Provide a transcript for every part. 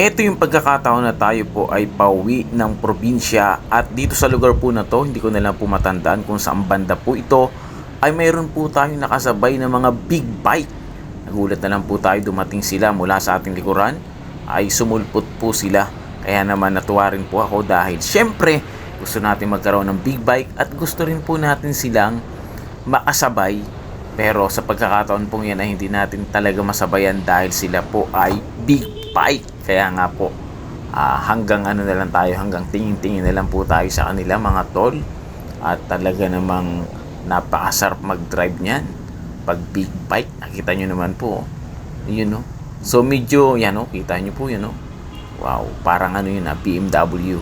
Ito yung pagkakataon na tayo po ay pauwi ng probinsya at dito sa lugar po na to, hindi ko na lang po matandaan kung saan banda po ito, ay mayroon po tayong nakasabay na mga big bike. Nagulat na lang po tayo dumating sila mula sa ating likuran, ay sumulpot po sila. Kaya naman natuwa rin po ako dahil syempre gusto natin magkaroon ng big bike at gusto rin po natin silang makasabay pero sa pagkakataon pong yan ay hindi natin talaga masabayan dahil sila po ay big bike. Kaya nga po, ah, hanggang ano na lang tayo, hanggang tingin-tingin na lang po tayo sa kanila mga tol. At talaga namang napakasarap mag-drive niyan. Pag big bike, nakita nyo naman po. Yun no. So medyo, yan no, kita nyo po yun no. Wow, parang ano yun ah, BMW.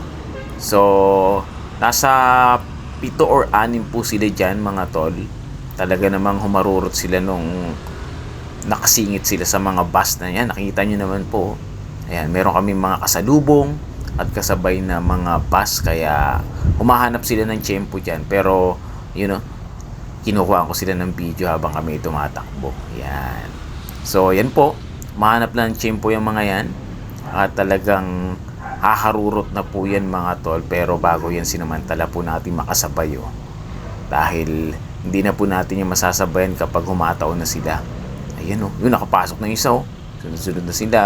So, nasa pito or anim po sila dyan mga tol. Talaga namang humarurot sila nung nakasingit sila sa mga bus na yan. Nakita nyo naman po. Ayan, meron kami mga kasalubong at kasabay na mga bus. Kaya humahanap sila ng tiyempo dyan. Pero, you know, kinukuha ko sila ng video habang kami tumatakbo. Yan. So, yan po. Mahanap na ng tiyempo yung mga yan. At talagang haharurot na po yan mga tol. Pero bago yan sinamantala po natin makasabay oh. Dahil hindi na po natin yung masasabayan kapag humataw na sila. Ayan oh, yun nakapasok na yung isa oh. Sunod-sunod na sila.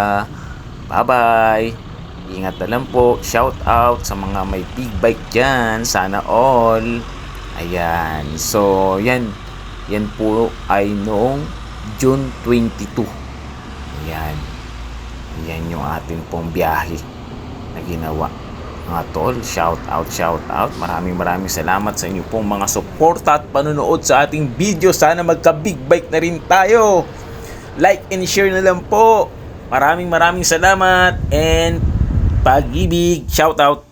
Bye-bye. Ingat na lang po. Shout out sa mga may big bike dyan. Sana all. Ayan. So, yan. Yan po ay noong June 22. Ayan. Yan yung atin pong biyahe na ginawa. Mga tol, shout out, shout out. Maraming maraming salamat sa inyo pong mga suporta at panonood sa ating video. Sana magka-big bike na rin tayo. Like and share na lang po. Maraming maraming salamat and pag-ibig. Shout out.